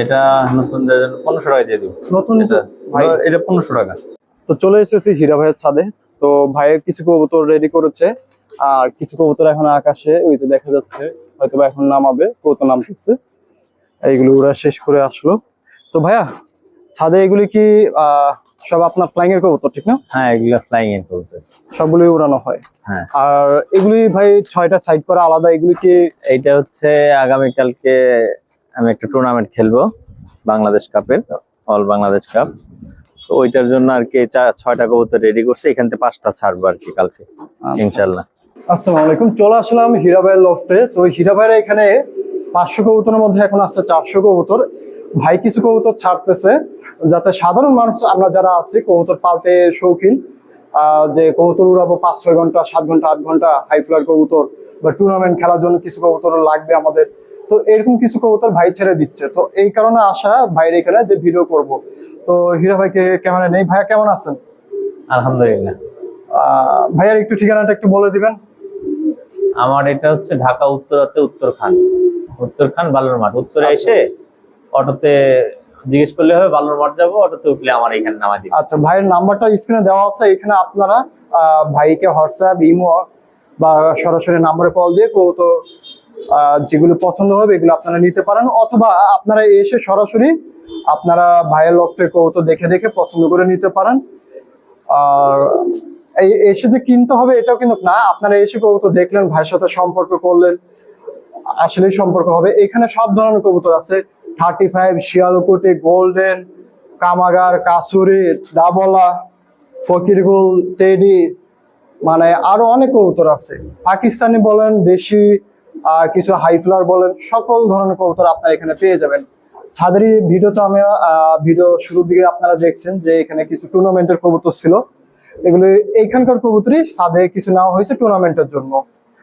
এটা নতুন পনেরোশো টাকা দিয়ে দিব। নতুন এটা এটা? পনেরোশো টাকা। তো চলে এসেছি হীরা ভাইয়ের ছাদে। তো ভাইয়ের কিছু কবুতর রেডি করেছে আর কিছু কবুতর এখন আকাশে ওই যে দেখা যাচ্ছে হয়তো এখন নামাবে কবুতর নামতেছে। এইগুলো ওরা শেষ করে আসলো। তো ভাইয়া ছাদে এগুলি কি সব আপনার ফ্লাইং এর কবুতর ঠিক না? হ্যাঁ এগুলো ফ্লাইং এর করতে সবগুলি উড়ানো হয়। হ্যাঁ। আর এগুলি ভাই ছয়টা সাইড করা আলাদা এগুলি কি এইটা হচ্ছে আগামীকালকে আমি একটা টুর্নামেন্ট খেলব বাংলাদেশ কাপের অল বাংলাদেশ কাপ তো ওইটার জন্য আর কি ছয়টা কবুতর রেডি করছে এখান থেকে পাঁচটা ছাড়বো আর কি কালকে আচ্ছা। ইনশাল্লাহ। আসসালামু আলাইকুম চলে আসলাম হীরা ভাইয়ের লফটে তো হীরা ভাইয়ের এখানে পাঁচশো কবুতরের মধ্যে এখন আসছে চারশো কবুতর। ভাই কিছু কবুতর ছাড়তেছে যাতে সাধারণ মানুষ আমরা যারা আছি কবুতর পালতে শৌখিন। যে কবুতর উড়াবো পাঁচ ছয় ঘণ্টা সাত ঘণ্টা আট ঘণ্টা হাই ফ্লার কবুতর বা টুর্নামেন্ট খেলার জন্য কিছু কবুতর লাগবে আমাদের। তো এরকম কিছু কবুতর ভাই ছেড়ে দিচ্ছে। তো এই কারণে আসা ভাইয়ের এখানে যে ভিডিও করব। তো হীরা ভাইকে ক্যামেরা নেই? ভাইয়া কেমন আছেন? আলহামদুলিল্লাহ। ভাইয়ার একটু ঠিকানাটা একটু বলে দিবেন। আমার এটা হচ্ছে ঢাকা উত্তরাতে উত্তরখান। উত্তরখান বালুর মাঠ উত্তরে এসে অটোতে জিজ্ঞেস করলে হবে বালুর মাঠ যাব অটোতে উঠলে আমার এখানে নামা দিবে। আচ্ছা ভাইয়ের নাম্বারটা স্ক্রিনে দেওয়া আছে। এখানে আপনারা ভাইকে হোয়াটসঅ্যাপ ইমো বা সরাসরি নাম্বারে কল দিয়ে কত যেগুলো পছন্দ হবে, এগুলো আপনারা নিতে পারেন। অথবা আপনারা এসে সরাসরি আপনারা ভাইয়ের লফটের কৌতো দেখে দেখে পছন্দ করে নিতে পারেন। আর এসে যে কিনতে হবে, এটাও কিন্তু না। আপনারা এসে কবুতর দেখলেন, ভাইয়ের সাথে সম্পর্ক করলেন, আসলেই সম্পর্ক হবে। এখানে সব ধরনের কবুতর আছে। থার্টি ফাইভ শিয়ালকুটি গোল্ডেন কামাগার, কাসুরি, ডাবলা, ফকিরগুল, টেডি মানে আরও অনেক কবুতর আছে। পাকিস্তানি বলেন, দেশি কিছু হাইফ্লার বলেন সকল ধরনের কবুতর আপনারা এখানে পেয়ে যাবেন। ছাদেরই ভিডিওতে আমি ভিডিও শুরুর দিকে আপনারা দেখছেন যে এখানে কিছু টুর্নামেন্টের কবুতর ছিল। এগুলো এইখানকার কবুতরই সাদে কিছু নেওয়া হয়েছে টুর্নামেন্টের জন্য।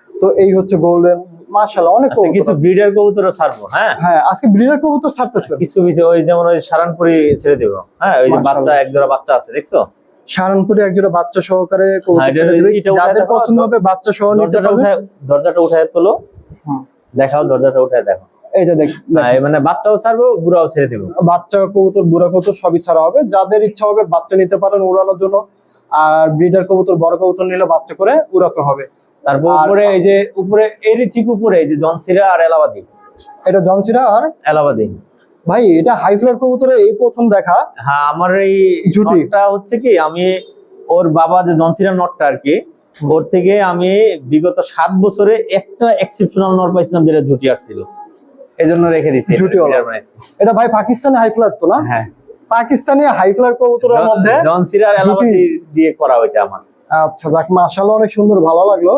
তো এই হচ্ছে গোল্ডেন মাশাআল্লাহ অনেক আচ্ছা, কবুতর কিছু ব্রিডার কবুতরও ছাড়বো হ্যাঁ? হ্যাঁ আজকে ব্রিডার কবুতর ছাড়তেছে। কিছু কিছু ওই যেমন ওই সারানপুরি ছেড়ে দেবো হ্যাঁ? ওই যে বাচ্চা এক জোড়া বাচ্চা আছে দেখছ? সারানপুরে একজোড়া বাচ্চা সহকারে কবুতর হ্যাঁ, ছেড়ে দিবে। যাদের পছন্দ হবে বাচ্চা সহ নিতে দরজাটা পারবে। উঠায় দরজাটা উঠায় তোলো। দেখাও দরজাটা উঠায় দেখো। এই যে দেখ মানে বাচ্চাও ছাড়বো বুড়াও ছেড়ে দেবো। বাচ্চা কবুতর বুড়া কবুতর সবই ছাড়া হবে। যাদের ইচ্ছা হবে বাচ্চা নিতে পারেন উড়ানোর জন্য। আর ব্রিডার কবুতর বড় কবুতর নিলে বাচ্চা করে উড়াতে হবে। তারপর উপরে এই যে উপরে এরই ঠিক উপরে এই যে জনসিরা আর এলাহাবাদি। এটা জমসিরা আর? এলাহাবাদি। ভাই এটা হাই ফ্লার কবুতরে এই প্রথম দেখা। হ্যাঁ আমার এই। নটটা হচ্ছে কি আমি ওর বাবা যে জনসিরা নটটা আর কি ওর থেকে আমি বিগত সাত বছরে একটা এক্সেপশনাল নট পাইছিলাম যেটা জুটি আসছিল। এই জন্য রেখে leader বানাইছি। এটা ভাই পাকিস্তানি হাই ফ্লার তো না? হ্যাঁ। পাকিস্তানি হাই ফ্লার কবুতরের মধ্যে জনসিরা আর এলাহাবাদি দিয়ে করা ওইটা আমার। আচ্ছা যাক মাশাআল্লাহ অনেক সুন্দর ভালো লাগল।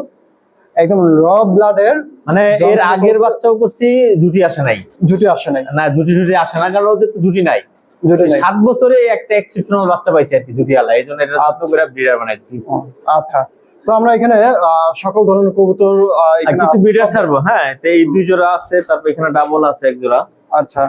একদম র ব্লাডের মানে এর আগের বাচ্চাও করছি জুটি আসে নাই। জুটি আসে নাই। না জুটি জুটি আসে না কারণ ওদের তো জুটি নাই। জুটি সাত বছরে একটা এক্সেপশনাল বাচ্চা পাইছে আর কি জুটি আলা এই জন্য এটা করে ব্রিডার বানাইছি। আচ্ছা। তো আমরা এখানে সকল ধরনের কবুতর কিছু। ব্রিডার ছাড়বো হ্যাঁ? এই দুই জোড়া আছে তারপর এখানে ডাবল আছে এক জোড়া। আচ্ছা।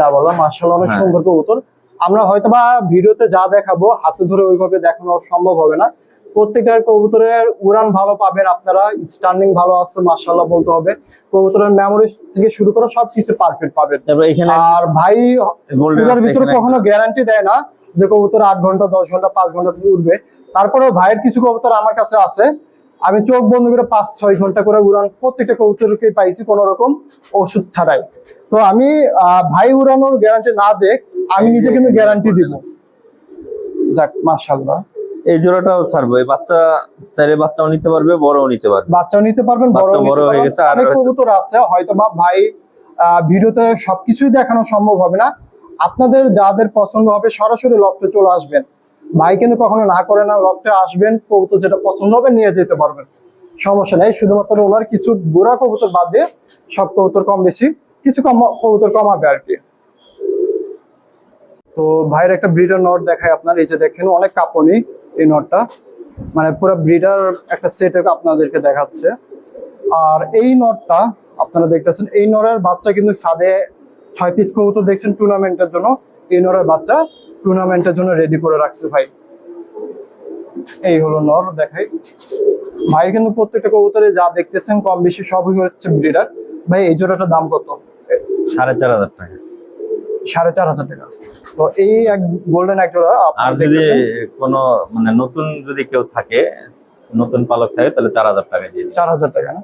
ডাবলা মাশাআল্লাহ অনেক হ্যাঁ। সুন্দর কবুতর। আমরা হয়তোবা ভিডিওতে যা দেখাবো হাতে ধরে ওইভাবে দেখানো সম্ভব হবে না। প্রত্যেকটার কবুতরের উড়ান ভালো পাবেন আপনারা স্ট্যান্ডিং ভালো আছে মাশাআল্লাহ বলতে হবে। কবুতরের মেমোরি থেকে শুরু করে সবকিছু পারফেক্ট পাবেন। এখানে আর ভাই ভিতরে কখনো গ্যারান্টি দেয় না। যে কবুতর আট ঘণ্টা দশ ঘণ্টা পাঁচ ঘণ্টা উঠবে। তারপরেও ভাইয়ের কিছু কবুতর আমার কাছে আছে। আমি চোখ বন্ধ করে পাঁচ ছয় ঘণ্টা করে উড়ান প্রত্যেকটা কবুতরকে পাইছি কোনো রকম ওষুধ ছাড়াই। তো আমি ভাই উড়ানোর গ্যারান্টি না দেখ আমি নিজে কিন্তু গ্যারান্টি দিব। যাক মাশাল্লাহ এই জোড়াটাও ছাড়বো। এই বাচ্চা চাইলে বাচ্চাও নিতে পারবে বড়ও নিতে পারবে। বাচ্চাও নিতে পারবেন বড় বড় হয়ে গেছে, আর কবুতর আছে হয়তো বা ভাই ভিডিওতে সবকিছুই দেখানো সম্ভব হবে না। আপনাদের যাদের পছন্দ হবে, সরাসরি লফটে চলে আসবেন। ভাই কিন্তু কখনো না করে না লফটে আসবেন, কবুতর যেটা পছন্দ হবে নিয়ে যেতে পারবেন। সমস্যা নেই, শুধুমাত্র ওনার কিছু বুড়া কবুতর বাদ দিয়ে সব কবুতর কম বেশি, কিছু কম কবুতর কমাবে আর কি। তো ভাইয়ের একটা ব্রিডার নট দেখায় আপনার, এই যে দেখেন অনেক কাঁপনি এই নটটা মানে পুরো ব্রিডার একটা সেট আপনাদেরকে দেখাচ্ছে। আর এই নটটা আপনারা দেখতেছেন, এই নরের বাচ্চা কিন্তু ছাদে ছয় পিস কবুতর দেখছেন টুর্নামেন্টের জন্য। এই নরের বাচ্চা টুর্নামেন্টের জন্য রেডি করে রাখছে ভাই। এই হলো নর দেখাই। ভাই কিন্তু প্রত্যেকটা কবুতরে যা দেখতেছেন কম বেশি সবই হচ্ছে ব্রিডার ভাই এই জোড়াটার দাম কত? সাড়ে চার হাজার টাকা। সাড়ে চার হাজার টাকা। তো এই এক গোল্ডেন এক জোড়া আর যদি কোনো মানে নতুন যদি কেউ থাকে নতুন পালক থাকে তাহলে চার হাজার টাকা দিয়ে চার হাজার টাকা না?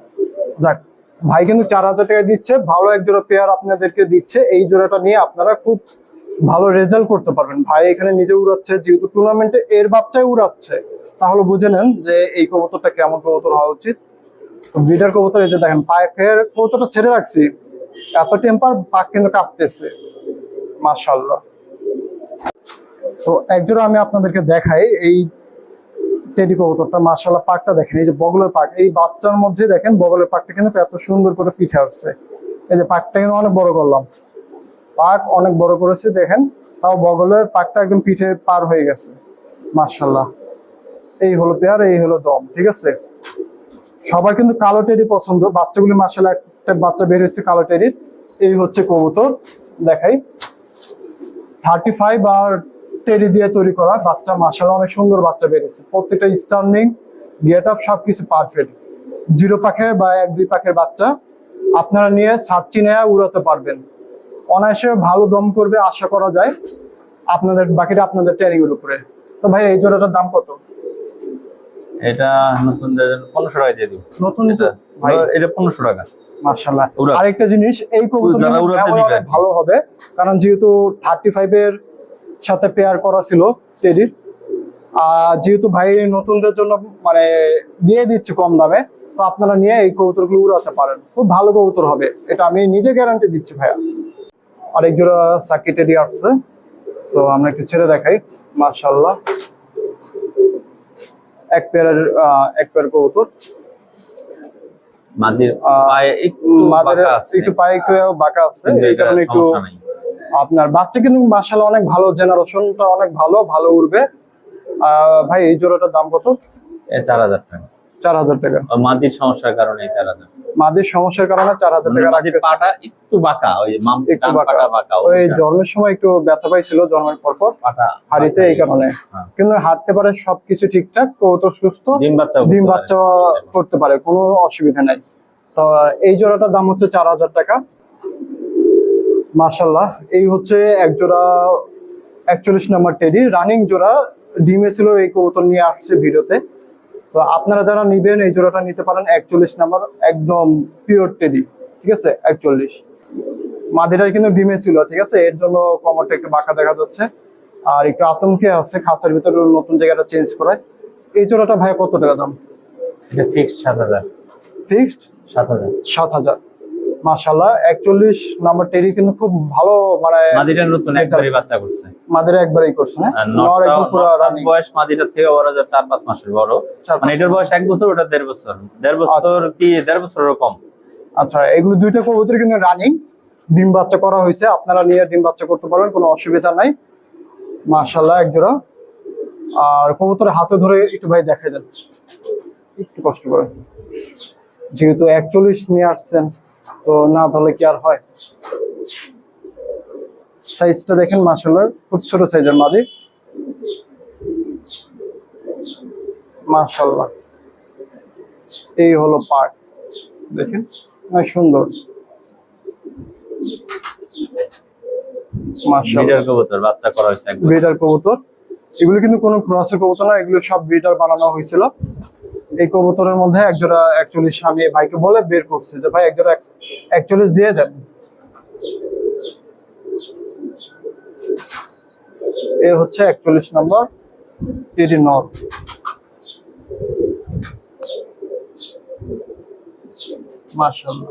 যাক ভাই কিন্তু চার হাজার টাকা দিচ্ছে, ভালো এক জোড়া পেয়ার আপনাদেরকে দিচ্ছে। এই জোড়াটা নিয়ে আপনারা খুব ভালো রেজাল্ট করতে পারবেন। ভাই এখানে নিজে উড়াচ্ছে, যেহেতু টুর্নামেন্টে এর বাচ্চায় উড়াচ্ছে। তাহলে বুঝে নেন যে এই কবুতরটা কেমন কবুতর হওয়া উচিত। ব্রিডার কবুতর এই যে দেখেন, পায়ের কবুতরটা ছেড়ে রাখছি। এত টেম্পার পাক কিন্তু কাঁপতেছে। মাশাল্লাহ তো একজোড়া আমি আপনাদেরকে দেখাই, এই টেডি কবুতরটা মাশাল্লাহ পাকটা দেখেন, এই যে বগলের পাক, এই বাচ্চার মধ্যে দেখেন বগলের পাকটা কিন্তু এত সুন্দর করে পিঠে আসছে। এই যে পাকটা কিন্তু অনেক বড় করলাম। পাক অনেক বড় করেছে, দেখেন, তাও বগলের পাকটা একদম পিঠে পার হয়ে গেছে মাশাল্লাহ এই হলো পেয়ার, এই হলো দম, ঠিক আছে? সবার কিন্তু কালো টেডি পছন্দ, বাচ্চাগুলি মাশাল্লাহ একটা বাচ্চা বের হয়েছে কালো টেডির, এই হচ্ছে কবুতর, দেখাই। থার্টি ফাইভ আর টেরি দিয়ে তৈরি করা বাচ্চা মাসাল অনেক সুন্দর বাচ্চা বেরিয়েছে প্রত্যেকটা স্টার্নিং গেট আপ সবকিছু পারফেক্ট জিরো পাখের বা এক দুই পাখের বাচ্চা আপনারা নিয়ে সাতচি নেয়া উড়াতে পারবেন। অনায়াসে ভালো দম করবে আশা করা যায় আপনাদের বাকিটা আপনাদের ট্রেনিং এর উপরে। তো ভাই এই জোড়াটার দাম কত? এটা নতুন পনেরোশো টাকা দিয়ে দিব নতুন এটা এটা পনেরোশো টাকা। মার্শাল্লাহ। আরেকটা জিনিস এই কবুতর। ভালো হবে কারণ যেহেতু থার্টি ফাইভ এর সাথে পেয়ার করা ছিল টেডির আর যেহেতু ভাই নতুনদের জন্য মানে দিয়ে দিচ্ছে কম দামে তো আপনারা নিয়ে এই কবুতরগুলো উড়াতে পারেন। খুব ভালো কবুতর হবে। এটা আমি নিজে গ্যারান্টি দিচ্ছি ভাইয়া। আরেক জোড়া সাকি টেডি আসছে। তো আমরা একটু ছেড়ে দেখাই। মার্শাল্লাহ এক পেয়ারের আহ, এক পেয়ার কবুতর। মাদির একটু পায়ে একটু বাঁকা আছে। এই কারণে একটু। আপনার বাচ্চা কিন্তু মাসাল অনেক ভালো জেনারেশনটা অনেক ভালো ভালো আহ, ভাই এই জোড়াটার দাম কত? চার হাজার টাকা। চার হাজার টাকা। মাদির সমস্যার কারণে এই চার হাজার। মাদের সমস্যার কারণে চার হাজার টাকা। পাটা একটু বাঁকা ওই একটু বাঁকা। বাঁকা ওই জন্মের সময় একটু ব্যথা পাইছিল জন্মের পর পর পাটা হাড়িতে এই কারণে। হ্যাঁ। কিন্তু হাঁটতে পারে সবকিছু ঠিকঠাক তো সুস্থ। ডিম বাচ্চা ডিম বাচ্চা করতে পারে কোনো অসুবিধা নাই। তো এই জোড়াটার দাম হচ্ছে চার হাজার টাকা। মাশাল্লাহ এই হচ্ছে এক জোড়া একচল্লিশ নম্বর টেডি। রানিং জোড়া ডিমে ছিল এই কবুতর নিয়ে আসছে ভিডিওতে। তো আপনারা যারা নিবেন এই জোড়াটা নিতে পারেন একচল্লিশ নাম্বার একদম পিওর টেডি ঠিক আছে? একচল্লিশ। মাদিরার কিন্তু ডিমে ছিল ঠিক আছে? এর জন্য কমরটা একটু বাঁকা দেখা যাচ্ছে। আর একটু আতঙ্কে আছে খাঁচার ভিতরে নতুন জায়গাটা চেঞ্জ করায়। এই জোড়াটা ভাই কত টাকা দাম? ফিক্সড সাত হাজার। ফিক্সড সাত হাজার। সাত হাজার। মাশাল্লাহ একচল্লিশ নাম্বার টেরি কিন্তু খুব ভালো মানে মাদিটা নতুন একবারই বাচ্চা করছে। মাদের একবারই করছে না? নর একদম পুরো রানিং বয়স মাদিটার থেকে যা পাঁচ মাসের বড়। মানে এটার বয়স বছর ওটা দেড় বছর। দেড় বছর কি বছরের কম। আচ্ছা এগুলো দুইটা কবুতর কিন্তু রানিং ডিম বাচ্চা করা হয়েছে আপনারা নিয়ে ডিম বাচ্চা করতে পারবেন কোনো অসুবিধা নাই। মাশাল্লাহ এক জোড়া। আর কবুতরের হাতে ধরে একটু ভাই দেখা দেন। একটু কষ্ট করে। যেহেতু একচল্লিশ নিয়ে আসছেন। তো না তাহলে কি আর হয়? সাইজটা দেখেন মাশাল্লাহ খুব ছোট সাইজের মাদি। মাশাল্লাহ এই হলো পার্ট দেখেন অনেক সুন্দর। ব্রিডার কবুতর এগুলো কিন্তু কোনো ক্রসের কবুতর না এগুলো সব ব্রিডার বানানো হয়েছিল। এই কবুতরের মধ্যে একজোড়া আমি ভাইকে বলে বের করছে যে ভাই একজোড়া একচল্লিশ দিয়ে দেন এ হচ্ছে একচল্লিশ নম্বর টিডি নর। মাশাআল্লাহ।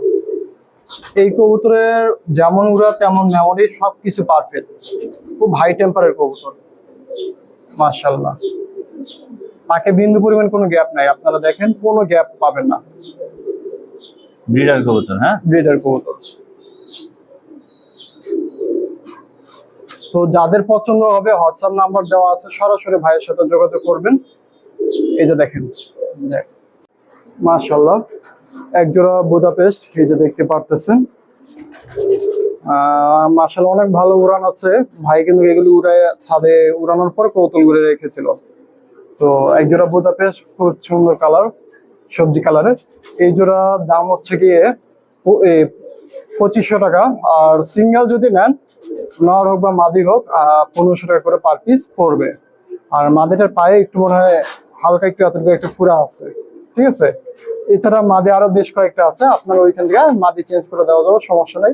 এই কবুতরের যেমন উড়া, তেমন মেমোরি, সবকিছু পারফেক্ট খুব হাই টেম্পারের কবুতর। মাশাল্লাহ পাকে বিন্দু পরিমাণ কোনো গ্যাপ নাই। আপনারা দেখেন, কোনো গ্যাপ পাবেন না। ব্রিডার কবুতর হ্যাঁ? ব্রিডার কবুতর। তো যাদের পছন্দ হবে হোয়াটসঅ্যাপ নাম্বার দেওয়া আছে, সরাসরি ভাইয়ের সাথে যোগাযোগ করবেন। এই যে দেখেন মাশাল্লাহ এক জোড়া বুদাপেস্ট, এই যে দেখতে পারতেছেন। মাশাল্লাহ অনেক ভালো উড়ান আছে। ভাই কিন্তু এগুলি উড়ায়, ছাদে উড়ানোর পর কৌতল ঘুরে রেখেছিল। তো এক জোড়া বুদাপেস্ট, খুব সুন্দর কালার সবজি কালারের এই জোড়া দাম হচ্ছে গিয়ে পঁচিশশো টাকা। আর সিঙ্গেল যদি নেন, নর হোক বা মাদি হোক পনেরোশো টাকা করে পার পিস পড়বে। আর মাদিটার পায়ে একটু মনে হয় হালকা একটু এতটুকু একটু ফুরা আছে। ঠিক আছে? এছাড়া মাদি আরও বেশ কয়েকটা আছে। আপনার ওইখান থেকে মাদি চেঞ্জ করে দেওয়া যাবে, সমস্যা নেই।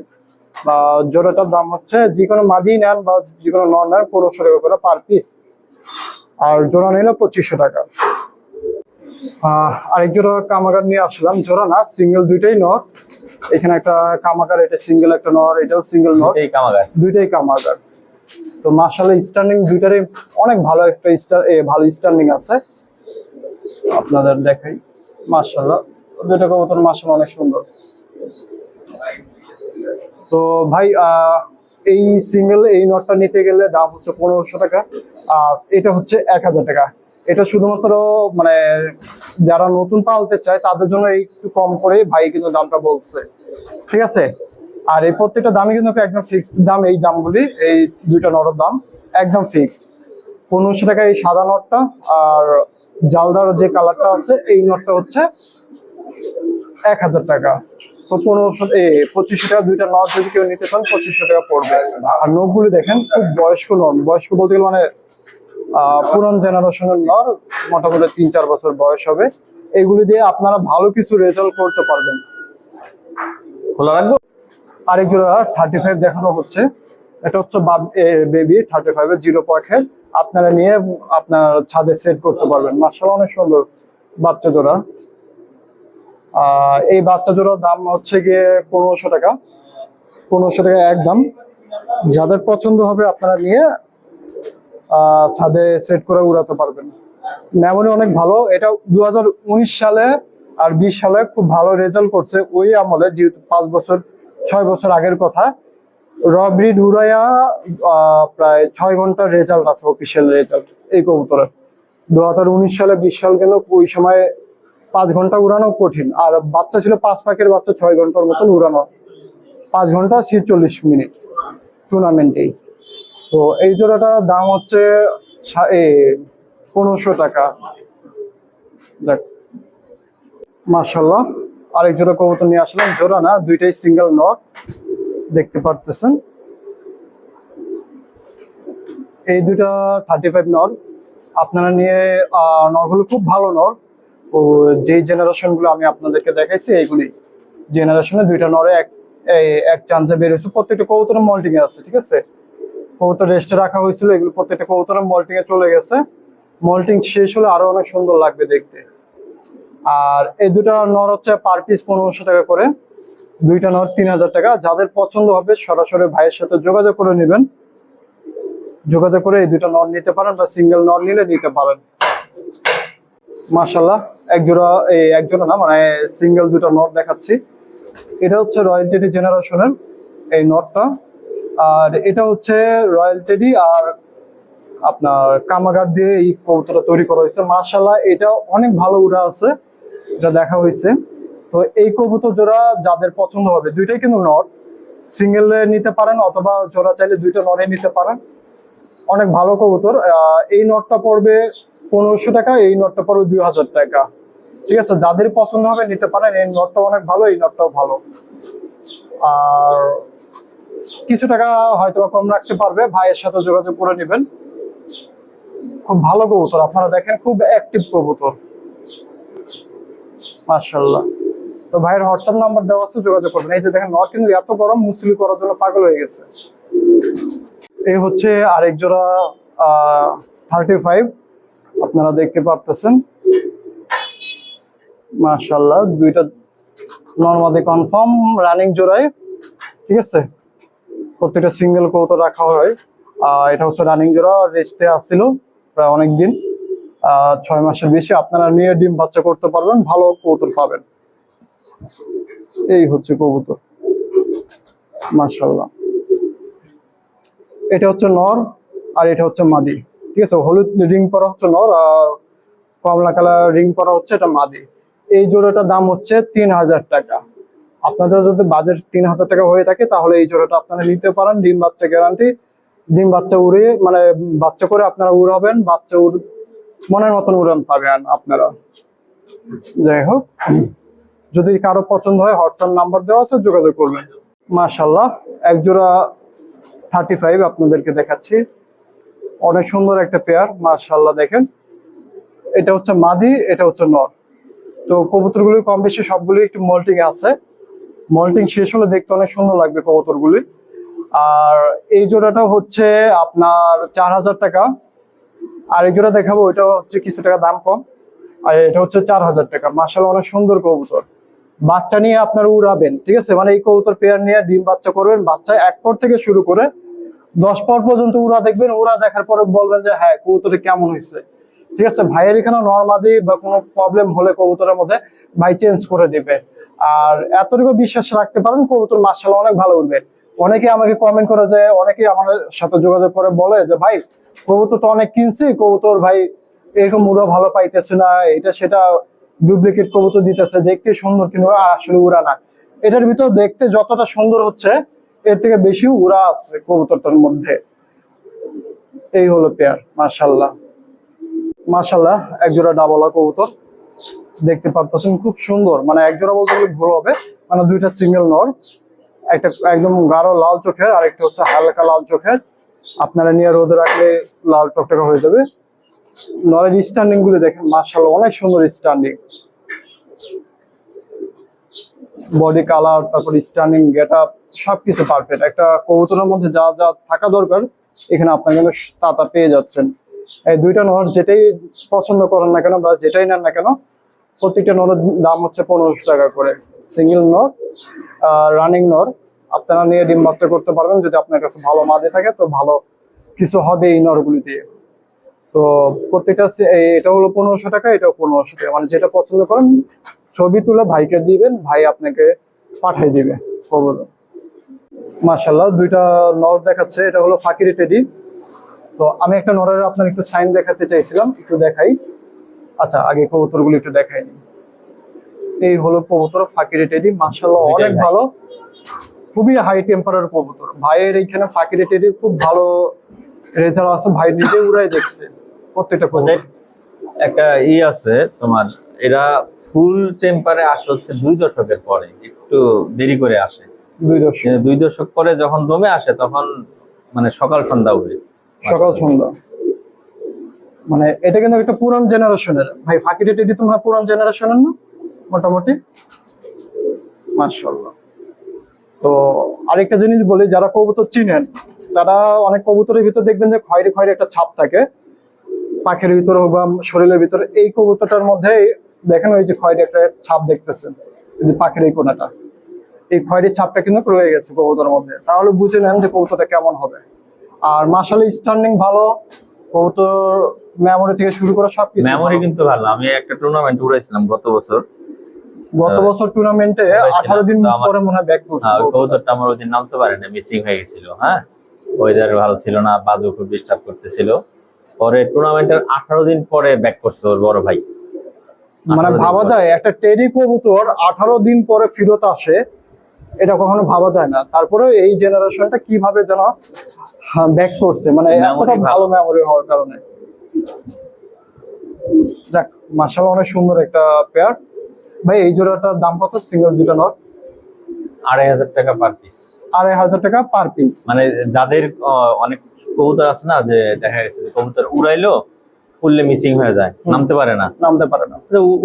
বা জোড়াটার দাম হচ্ছে যে কোনো মাদি নেন বা যে কোনো নন নেন, পনেরোশো টাকা করে পার পিস। আর জোড়া নিলে পঁচিশশো টাকা। আরেক জোড়া কামাগার নিয়ে আসলাম। জোড়া না সিঙ্গেল দুইটাই নর এখানে একটা কামাগার এটা সিঙ্গেল একটা নর এটাও সিঙ্গেল নর দুইটাই কামাগার। তো মার্শাল্লাহ স্ট্যান্ডিং দুইটারই অনেক ভালো একটা স্টার ভালো স্ট্যান্ডিং আছে। আপনাদের দেখাই। মার্শাল্লাহ দুইটা কবুতর মার্শাল্লাহ অনেক সুন্দর। তো ভাই এই সিঙ্গেল এই নটটা নিতে গেলে দাম হচ্ছে পনেরোশো টাকা। আর এটা হচ্ছে এক হাজার টাকা। এটা শুধুমাত্র মানে যারা নতুন পালতে চায়, তাদের জন্য একটু কম করে ভাই কিন্তু দামটা বলছে। ঠিক আছে? আর এই প্রত্যেকটা দামই কিন্তু একদম ফিক্সড দাম, এই দামগুলি, এই দুইটা নটের দাম, একদম ফিক্সড পনেরোশো টাকা এই সাদা নটটা আর জালদার যে কালারটা আছে, এই নটটা হচ্ছে এক হাজার টাকা। তো পনেরোশো এ পঁচিশশো টাকা দুইটা নট যদি কেউ নিতে চান, পঁচিশশো টাকা পড়বে। আর নখগুলি দেখেন, খুব বয়স্ক নন বয়স্ক বলতে গেলে মানে পুরান জেনারেশনের নর মোটামুটি তিন চার বছর বয়স হবে। এগুলি দিয়ে আপনারা ভালো কিছু রেজাল্ট করতে পারবেন। খোলা রাখব? আরেক জোড়া থার্টি ফাইভ দেখানো হচ্ছে। এটা হচ্ছে বেবি থার্টি ফাইভ এর জিরো পয়েন্ট আপনারা নিয়ে আপনার ছাদে সেট করতে পারবেন। মার্শাল অনেক সুন্দর বাচ্চা জোড়া। এই বাচ্চা জোড়ার দাম হচ্ছে গিয়ে পনেরোশো টাকা। পনেরোশো টাকা একদম। যাদের পছন্দ হবে আপনারা নিয়ে ছাদে সেট করে উড়াতে পারবেন। মেমোরি অনেক ভালো। এটা দু হাজার উনিশ সালে আর বিশ সালে খুব ভালো রেজাল্ট করছে। ওই আমলে যেহেতু পাঁচ বছর, ছয় বছর আগের কথা রব্রিড উড়াইয়া প্রায় ছয় ঘণ্টার রেজাল্ট আছে অফিসিয়াল রেজাল্ট এই কবুতরের। দু হাজার উনিশ সালে, বিশ সাল গেল ওই সময় পাঁচ ঘণ্টা উড়ানো কঠিন। আর বাচ্চা ছিল পাঁচ পাকের বাচ্চা, ছয় ঘণ্টার মতন উড়ানো। পাঁচ ঘণ্টা ছিচল্লিশ মিনিট টুর্নামেন্টেই তো এই জোড়াটার দাম হচ্ছে পনেরোশো টাকা। দেখ। মার্শাল্লাহ আরেক জোড়া কবুতর নিয়ে আসলাম। জোড়া না, দুইটাই সিঙ্গেল নট দেখতে পারতেছেন। এই দুইটা থার্টি ফাইভ নর আপনারা নিয়ে নরগুলো খুব ভালো নর ও যে জেনারেশনগুলো আমি আপনাদেরকে দেখাইছি, এইগুলি। জেনারেশনে দুইটা নরে এক এক চান্সে বের হয়েছে। প্রত্যেকটা কবুতরের মল্টিং আছে, ঠিক আছে? কবুতর রেস্টে রাখা হয়েছিল, এগুলো প্রত্যেকটা কবুতরের মল্টিং এ চলে গেছে। মল্টিং শেষ হলে আরও অনেক সুন্দর লাগবে দেখতে। আর এই দুটা নর হচ্ছে পার পিস পনেরোশো টাকা করে। দুইটা নর তিন হাজার টাকা। যাদের পছন্দ হবে সরাসরি ভাইয়ের সাথে যোগাযোগ করে নেবেন। যোগাযোগ করে এই দুইটা নর নিতে পারেন বা সিঙ্গেল নর নিলে নিতে পারেন। মাশাল্লাহ একজোড়া এই একজোড়া না মানে সিঙ্গেল দুটো নট দেখাচ্ছি। এটা হচ্ছে রয়্যাল টেডি জেনারেশনের এই নটটা আর এটা হচ্ছে রয়্যাল টেডি আর আপনার কামাগার দিয়ে এই কবুতরটা তৈরি করা হয়েছে। মাশাল্লাহ এটা অনেক ভালো উড়া আছে, এটা দেখা হয়েছে। তো এই কবুতর জোড়া যাদের পছন্দ হবে, দুইটাই কিন্তু নট সিঙ্গেল নিতে পারেন অথবা জোড়া চাইলে দুইটা নরে নিতে পারেন। অনেক ভালো কবুতর। এই নটটা পড়বে পনেরোশো টাকা, এই নটটা পড়বে দুই হাজার টাকা। ঠিক আছে, যাদের পছন্দ হবে নিতে পারেন। এই নটটা অনেক ভালো, এই নটটাও ভালো। আর কিছু টাকা হয়তো কম রাখতে পারবে, ভাইয়ের সাথে যোগাযোগ করে নেবেন। খুব ভালো কবুতর, আপনারা দেখেন খুব অ্যাক্টিভ কবুতর। মার্শাল্লাহ তো ভাইয়ের হোয়াটসঅ্যাপ নাম্বার দেওয়া আছে, যোগাযোগ করবেন। এই যে দেখেন নট কিন্তু এত গরম, মুসলি করার জন্য পাগল হয়ে গেছে। এই হচ্ছে আরেক জোড়া থার্টি ফাইভ আপনারা দেখতে পারতেছেন। মাশাল্লাহ দুইটা নর্মালি কনফার্ম রানিং জোড়ায়। ঠিক আছে? প্রত্যেকটা সিঙ্গেল কৌতো রাখা হয়। আহ, এটা হচ্ছে রানিং জোড়া রেস্টে আসছিল প্রায় অনেক দিন ছয় মাসের বেশি আপনারা নিয়ে ডিম বাচ্চা করতে পারবেন ভালো কৌতুর পাবেন। এই হচ্ছে কবুতর। মাশাল্লাহ এটা হচ্ছে নর আর এটা হচ্ছে মাদি। ঠিক আছে হলুদ রিং পরা হচ্ছে নর আর কমলা কালার রিং পরা হচ্ছে এটা মাদি। এই জোড়াটার দাম হচ্ছে তিন হাজার টাকা। আপনাদের যদি বাজেট তিন হাজার টাকা হয়ে থাকে, তাহলে এই জোড়াটা আপনারা নিতে পারেন। ডিম বাচ্চা গ্যারান্টি ডিম বাচ্চা উড়ে মানে বাচ্চা করে আপনারা উড়াবেন, বাচ্চা উড় মনের মতন উড়ান পাবেন আপনারা। যাই হোক, যদি কারও পছন্দ হয় হোয়াটসঅ্যাপ নাম্বার দেওয়া আছে, যোগাযোগ করবেন। মাশাল্লাহ এক জোড়া থার্টি ফাইভ আপনাদেরকে দেখাচ্ছি। অনেক সুন্দর একটা পেয়ার মাশাল্লাহ দেখেন। এটা হচ্ছে মাদি, এটা হচ্ছে নর। তো কবুতরগুলি কম বেশি সবগুলি একটু মল্টিং আছে। মল্টিং শেষ হলে দেখতে অনেক সুন্দর লাগবে কবুতরগুলি। আর এই জোড়াটা হচ্ছে আপনার চার হাজার টাকা। আর এই জোড়া দেখাবো ওইটা হচ্ছে কিছু টাকা দাম কম। আর এটা হচ্ছে চার হাজার টাকা। মার্শাল অনেক সুন্দর কবুতর। বাচ্চা নিয়ে আপনার উড়াবেন, ঠিক আছে? মানে এই কবুতর পেয়ার নিয়ে ডিম বাচ্চা করবেন, বাচ্চা এক পর থেকে শুরু করে দশ পর পর্যন্ত উড়া দেখবেন। উড়া দেখার পরে বলবেন যে হ্যাঁ কবুতরে কেমন হয়েছে? ঠিক আছে? ভাইয়ের এখানে নর্মাদি বা কোনো প্রবলেম হলে কবুতরের মধ্যে ভাই চেঞ্জ করে দিবে। আর এতটুকু বিশ্বাস রাখতে পারেন, কবুতর মার্শাল অনেক ভালো উঠবে অনেকে আমাকে কমেন্ট করে যে অনেকে আমাদের সাথে যোগাযোগ করে বলে যে, ভাই, কবুতর তো অনেক কিনছি, কবুতর ভাই এরকম উড়া ভালো পাইতেছে না, এটা সেটা ডুপ্লিকেট কবুতর দিতেছে, দেখতে সুন্দর কিন্তু আসলে উড়া না। এটার ভিতর দেখতে যতটা সুন্দর হচ্ছে, এর থেকে বেশি উড়া আছে কবুতরটার মধ্যে। এই হলো পেয়ার মাশাল্লাহ মাশাল্লাহ এক জোড়া ডাবলা কবুতর। দেখতে পারতেছেন, খুব সুন্দর। মানে একজোড়া বলতে গেলে ভুল হবে। মানে দুইটা সিঙ্গেল নর। একটা একদম গাঢ় লাল চোখের, আর একটা হচ্ছে হালকা লাল চোখের। আপনারা নিয়ে রোদে রাখলে লাল টকটকা হয়ে যাবে। নরের স্ট্যান্ডিংগুলো দেখেন মার্শাল অনেক সুন্দর স্ট্যান্ডিং বডি কালার তারপর স্ট্যান্ডিং গেট আপ সবকিছু পারফেক্ট একটা কবুতরের মধ্যে যা যা থাকা দরকার, এখানে আপনার কিন্তু তা তা পেয়ে যাচ্ছেন। এই দুইটা নর যেটাই পছন্দ করেন না কেন বা যেটাই নেন না কেন, প্রত্যেকটা নরের দাম হচ্ছে পনেরোশো টাকা করে। সিঙ্গেল নর রানিং নর আপনারা নিয়ে ডিম বাচ্চা করতে পারবেন। যদি আপনার কাছে ভালো মাদে থাকে, তো ভালো কিছু হবে এই নরগুলি দিয়ে তো প্রত্যেকটা এটা হলো পনেরোশো টাকা, এটাও পনেরোশো টাকা। মানে যেটা পছন্দ করেন, ছবি তুলে ভাইকে দিবেন, ভাই আপনাকে পাঠাই দিবে। মাশাল্লাহ দুইটা নর দেখাচ্ছে। এটা হলো ফাকিরি টেডি। তো আমি একটা নরের আপনার একটু সাইন দেখাতে চাইছিলাম একটু দেখাই। আচ্ছা আগে কবুতরগুলো একটু দেখাই নি এই হলো কবুতর ফাকিরি টেডি মাশাল্লাহ দুইটাই অনেক ভালো। খুবই হাই টেম্পারের কবুতর। ভাইয়ের এইখানে ফাকিরি টেডির খুব ভালো রেজাল্ট আছে। ভাই নিজে উড়াই দেখছে প্রত্যেকটা কবুতর। একটা ই আছে তোমার এরা ফুল টেম্পারে আসে হচ্ছে দুই দশকের পরে একটু দেরি করে আসে। দুই দশ কিন্তু দুই দশক পরে যখন দমে আসে তখন মানে সকাল সন্ধ্যা উঠে সকাল সন্ধ্যা। মানে এটা কিন্তু একটা পুরান জেনারেশনের। ভাই ফাঁকি ফাঁকিটা টেডি তোমার পুরান জেনারেশনের না? মোটামুটি? মাশাআল্লাহ। তো আরেকটা জিনিস বলি যারা কবুতর চিনেন তারা অনেক কবুতরের ভিতর দেখবেন যে খয়েরি খয়েরি একটা ছাপ থাকে। পাখের ভিতরে হোক বা শরীরের ভিতরে এই কবুতরটার মধ্যে দেখেন ওই যে খয়েরি একটা ছাপ দেখতেছেন যে পাখের এই কোনাটা। এই খয়েরি ছাপটা কিন্তু রয়ে গেছে কবুতরের মধ্যে। তাহলে বুঝে নেন যে কবুতরটা কেমন হবে। আর মাসালে স্ট্যান্ডিং ভালো। কবুতর মেমোরি থেকে শুরু করে সবকিছু মেমোরি কিন্তু ভালো। আমি একটা টুর্নামেন্ট উড়াইছিলাম গত বছর। গত বছর টুর্নামেন্টে হয়েছিল, আঠারো দিন তো পরে মনে হয় ব্যাক করছে হ্যাঁ, কবুতরটা। আমার ওই দিন নামতে পারে না মিসিং হয়ে গেছিল হ্যাঁ? ওয়েদার ভালো ছিল না বাজু খুব ডিস্টার্ব করতেছিল। পরে টুর্নামেন্টের আঠারো দিন পরে ব্যাক করছে ওর বড় ভাই। মানে ভাবা। যায় একটা টেরি কবুতর আঠারো দিন পরে ফিরত আসে এটা কখনো ভাবা যায় না। তারপরে এই জেনারেশনটা কীভাবে যেন ব্যাক করছে মানে এতটা ভালো। মেমোরি হওয়ার কারণে। যাক মাসাল অনেক সুন্দর একটা পেয়ার ভাই এই জোড়াটার দাম কত? সিঙ্গেল দুটা নট? আড়াই হাজার টাকা পার পিস আড়াই হাজার টাকা পার পিস মানে যাদের অনেক কবুতর আছে না যে দেখা গেছে কবুতর উড়াইলো উড়লে মিসিং হয়ে যায়। নামতে পারে না। নামতে পারে না।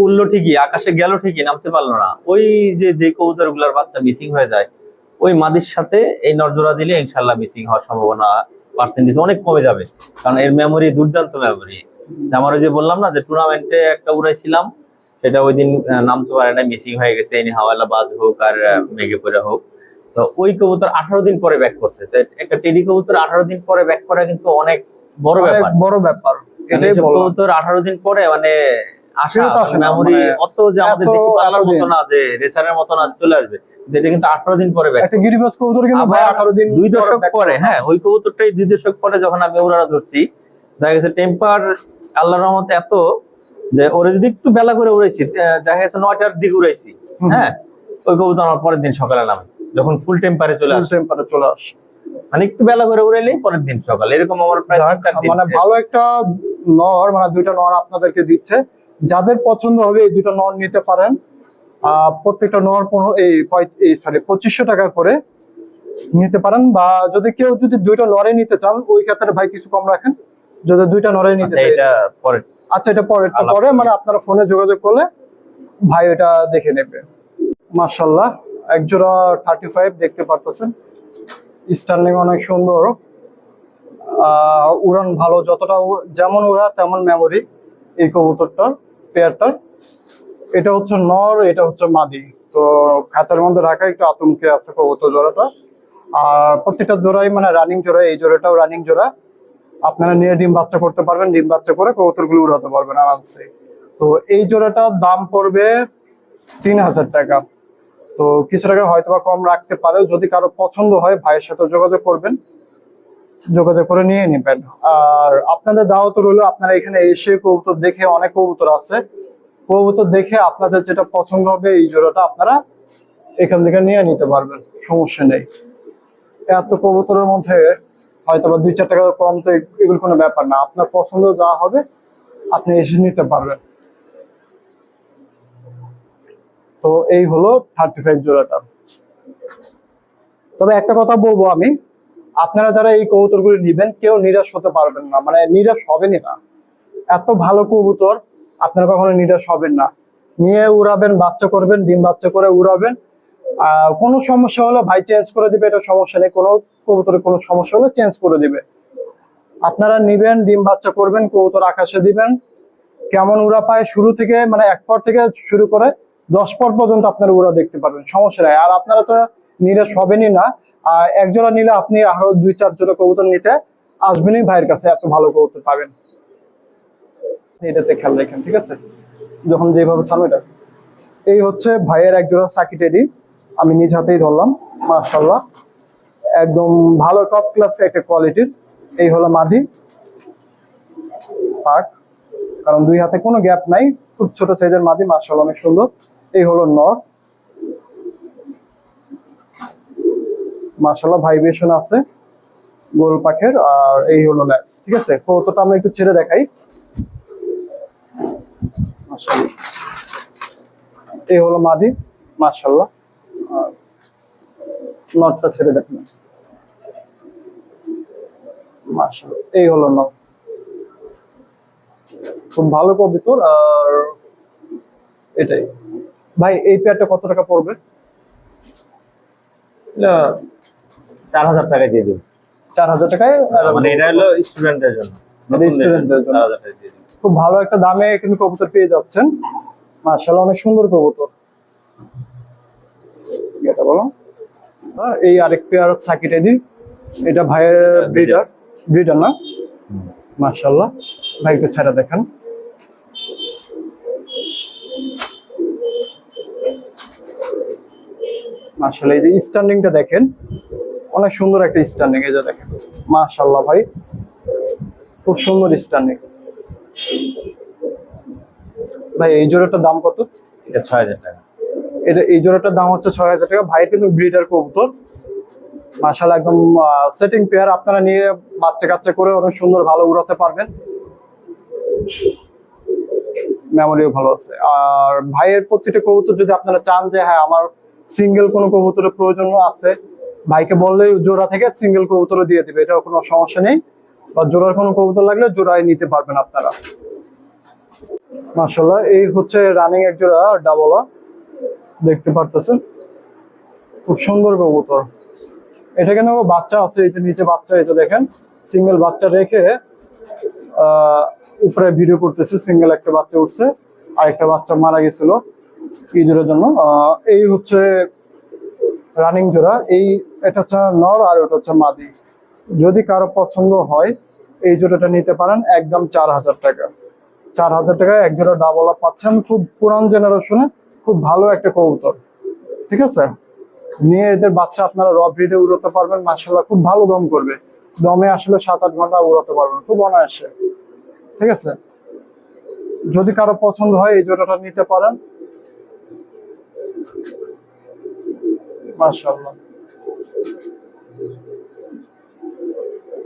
উড়লো ঠিকই আকাশে গেল ঠিকই নামতে পারল না। ওই যে যে কবুতরগুলার বাচ্চা মিসিং হয়ে যায় ওই মাদির সাথে এই নজরা দিলে ইনশাল্লাহ মিসিং হওয়ার সম্ভাবনা পার্সেন্টেজ অনেক কমে যাবে। কারণ এর মেমোরি দুর্দান্ত মেমোরি আমার ওই যে বললাম না যে টুর্নামেন্টে একটা উড়াইছিলাম সেটা ওই দিন নামতে পারে না মিসিং হয়ে গেছে এনি হাওয়ালা বাজ হোক আর মেঘে পড়ে হোক। তো ওই কবুতর আঠারো দিন পরে ব্যাক করছে। একটা টেডি কবুতর আঠারো দিন পরে ব্যাক করা কিন্তু অনেক বড় ব্যাপার। বড় ব্যাপার। এটাই কবুতর আঠারো দিন পরে মানে আসা ফেরত আসে না, মেমোরি মানে অত যে আমাদের দেশি। মতো না যে রেসারের মতো না চলে আসবে। যেটা কিন্তু আঠারো দিন পরে একটা গিরিবাজ কবুতর কিন্তু ভাই আবার আঠারো দিন দুই দশক পরে হ্যাঁ ওই কবুতরটাই দুই দশক পরে যখন আমি ধরছি দেখা গেছে টেম্পার আল্লাহর রহমতে এত যে ওরে যদি একটু বেলা করে উড়াইছি দেখা গেছে নয়টার দিকে উড়াইছি হ্যাঁ ওই কবুতর আমার পরের দিন সকালে নামে যখন ফুল টেম্পারে চলে আসে। টেম্পারে চলে আসে। মানে একটু বেলা করে উড়াইলেই পরের দিন সকাল। এরকম আমার প্রায় মানে ভালো একটা নর মানে দুইটা নর আপনাদেরকে দিচ্ছে। যাদের পছন্দ হবে এই দুটো নর নিতে পারেন। প্রত্যেকটা নর পনেরো এই সরি পঁচিশশো টাকা করে নিতে পারেন। বা যদি কেউ যদি দুইটা নরে নিতে চান ওই ক্ষেত্রে ভাই কিছু কম রাখেন। যদি দুইটা নরে নিতে আচ্ছা এটা পরে আচ্ছা এটা পরে পরে মানে আপনারা ফোনে যোগাযোগ করলে ভাই এটা দেখে নেবে। মাশাল্লাহ একজোড়া থার্টি ফাইভ দেখতে পারতেছেন। স্টার্লিং অনেক সুন্দর। উড়ান ভালো, যতটা যেমন উড়া তেমন মেমোরি এই কবুতরটার পেয়ারটার এটা হচ্ছে নর, এটা হচ্ছে মাদি। তো খাঁচার মধ্যে রাখা একটু আতঙ্কে আছে কবুতর জোড়াটা। আর প্রত্যেকটা জোড়াই মানে রানিং জোড়া, এই জোড়াটাও রানিং জোড়া। আপনারা নিয়ে ডিম বাচ্চা করতে পারবেন, ডিম বাচ্চা করে কবুতরগুলো উড়াতে পারবেন আরামসে। তো এই জোড়াটার দাম পড়বে তিন হাজার টাকা। তো কিছু টাকা হয়তো বা কম রাখতে পারে যদি কারও পছন্দ হয়, ভাইয়ের সাথে যোগাযোগ করবেন। যোগাযোগ করে নিয়ে নেবেন। আর আপনাদের দাওয়াত রইল, আপনারা এখানে এসে কবুতর দেখে অনেক কবুতর আছে। কবুতর দেখে আপনাদের যেটা পছন্দ হবে, এই জোড়াটা আপনারা এখান থেকে নিয়ে নিতে পারবেন, সমস্যা নেই। এত কবুতরের মধ্যে হয়তো বা দুই চার টাকা কম তো এগুলো কোনো ব্যাপার না। আপনার পছন্দ যা হবে, আপনি এসে নিতে পারবেন। তো এই হলো থার্টি ফাইভ জোড়াটা। তবে একটা কথা বলব আমি, আপনারা যারা এই কবুতরগুলি নিবেন, কেউ নিরাশ হতে পারবেন না মানে নিরাশ হবেনই না। এত ভালো কবুতর, আপনারা কখনো নিরাশ হবেন না। নিয়ে উড়াবেন, বাচ্চা করবেন, ডিম বাচ্চা করে উড়াবেন। কোনো সমস্যা হলে ভাই চেঞ্জ করে দিবে, এটা সমস্যা নেই। কোনো কবুতরের কোনো সমস্যা হলে চেঞ্জ করে দিবে। আপনারা নিবেন, ডিম বাচ্চা করবেন, কবুতর আকাশে দিবেন। কেমন উড়া পায় শুরু থেকে মানে এক পর থেকে শুরু করে দশ পর পর্যন্ত আপনারা উড়া দেখতে পারবেন, সমস্যা নাই। আর আপনারা তো নিরাশ হবেনই না, আর এক জোড়া নিলে আপনি আরও দুই, চার জোড়া কবুতর নিতে আসবেনই ভাইয়ের কাছে, এত ভালো কবুতর পাবেন। এটাতে খেয়াল রাখেন, ঠিক আছে? যখন যেভাবে ছাড়বো এটা। এই হচ্ছে ভাইয়ের এক জোড়া সাকি আমি নিজ হাতেই ধরলাম মাশাল্লাহ একদম ভালো টপ ক্লাস একটা কোয়ালিটির এই হলো মাদি। পাক। কারণ দুই হাতে কোনো গ্যাপ নাই, খুব ছোট সাইজের মাদি মাশাল্লাহ অনেক সুন্দর। এই হলো নর মাশাল্লাহ ভাইব্রেশন আছে গোল পাখের, আর এই হলো ল্যাস ঠিক আছে? কৌতোটা আমরা একটু ছেড়ে দেখাই। এই হলো মাদি মাশাল্লাহ আর নটটা ছেড়ে দেখুন মাশাল্লাহ এই হলো নট খুব ভালো কবিতর, আর এটাই। ভাই এই পেয়ারটা কত টাকা পড়বে? চার হাজার টাকা দিয়ে দিন। চার হাজার টাকায় মানে এটা হলো স্টুডেন্টের জন্য। খুব ভালো একটা দামে কিন্তু কবুতর পেয়ে যাচ্ছেন। মাশাআল্লাহ অনেক সুন্দর কবুতর। এটা বলো। এই আরেক পেয়ার সাকিট এডি এটা ভাইয়ের ব্রিডার ব্রিডার না? মাশাআল্লাহ ভাই একটু ছেড়ে দেখেন। মাশাআল্লাহ এই যে স্ট্যান্ডিংটা দেখেন অনেক সুন্দর একটা স্ট্যান্ডিং এই যে দেখেন মাশাআল্লাহ ভাই খুব সুন্দর স্ট্যান্ডিং ভাই এই জোড়াটার দাম কত? এটা ছয় হাজার টাকা। এটা এই জোড়াটার দাম হচ্ছে ছয় হাজার টাকা। ভাই কিন্তু ব্রিডার কবুতর। মাশাল একদম সেটিং পেয়ার আপনারা নিয়ে বাচ্চা কাচ্চা করে অনেক সুন্দর ভালো উড়াতে পারবেন। মেমোরিও ভালো আছে। আর ভাইয়ের প্রতিটা কবুতর যদি আপনারা চান যে হ্যাঁ আমার সিঙ্গেল কোনো কবুতরের প্রয়োজন আছে। ভাইকে বললেই জোড়া থেকে সিঙ্গেল কবুতরও দিয়ে দিবে এটা কোনো সমস্যা নেই। বা জোড়ার কোনো কবুতর লাগলে জোড়ায় নিতে পারবেন আপনারা। মাশাল্লাহ এই হচ্ছে রানিং এক জোড়া ডাবলা দেখতে পারতেছেন? খুব সুন্দর কবুতর। এটা কেন বাচ্চা আছে এই যে নিচে বাচ্চা যে দেখেন সিঙ্গেল বাচ্চা রেখে আহ, উপরে ভিডিও করতেছে সিঙ্গেল একটা বাচ্চা উঠছে আর একটা বাচ্চা মারা গেছিল। ঈদের জন্য। এই হচ্ছে রানিং জোড়া। এই, এটা হচ্ছে নর আর ওটা হচ্ছে মাদি। যদি কারও পছন্দ হয়, এই জোড়াটা নিতে পারেন একদম চার হাজার টাকা। চার হাজার টাকায় এক জোড়া ডাবল পাচ্ছেন। খুব পুরান জেনারেশনে খুব ভালো একটা কবুতর। ঠিক আছে? নিয়ে এদের বাচ্চা আপনারা র ব্রিডে উড়াতে পারবেন। মাসাল্লাহ খুব ভালো দম করবে। দমে আসলে সাত আট ঘণ্টা উড়াতে পারবেন। খুব অনায়াসে। ঠিক আছে? যদি কারও পছন্দ হয়, এই জোড়াটা নিতে পারেন। Maşallah.